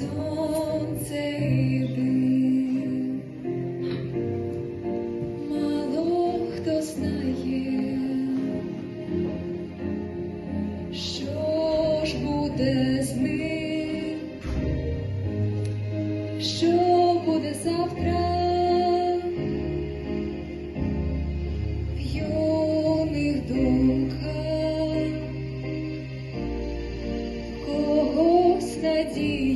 сонце йди, мало хто знає, що буде з ним.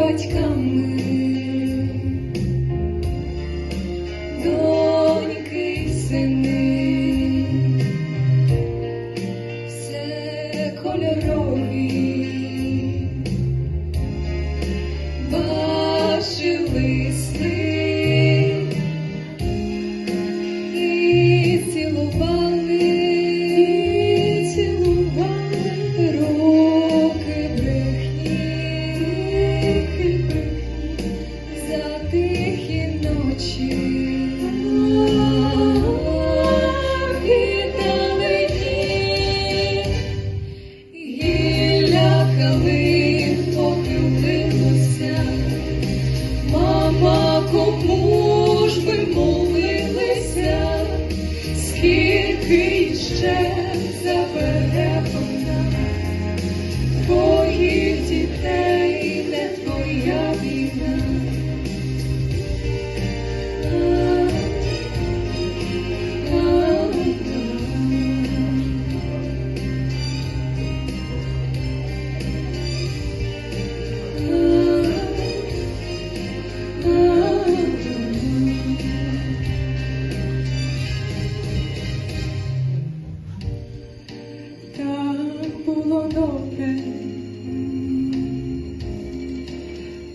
батьками. Доньки сини,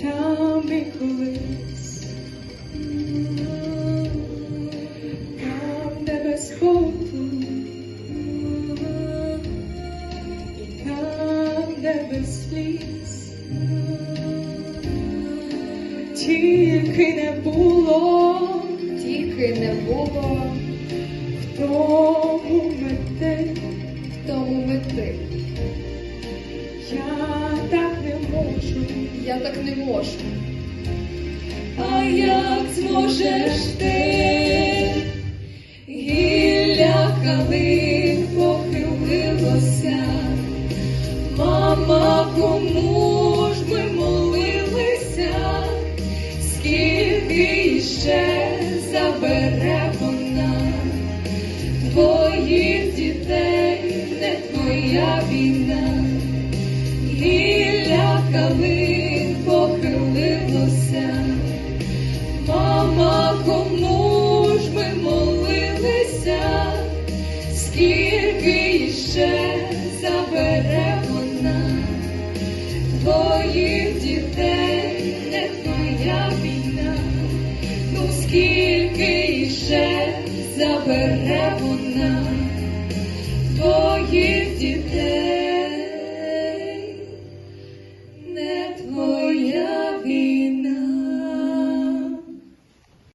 там і колись, там, де без і там, де без сліз, тільки не було, Тільки не було в тому мети. Тому мети. Я так не можу. Я так не можу. А як зможеш ти? Гілля калин похилилося. Мама, кому ж ми молилися? Скільки ще забере вона твоїх дітей, твоя війна. Гілля калин похилилося. Мама, кому ж ми молилися, скільки ще забере вона твоїх дітей, не твоя війна, ну скільки ще забере вона своїх дітей.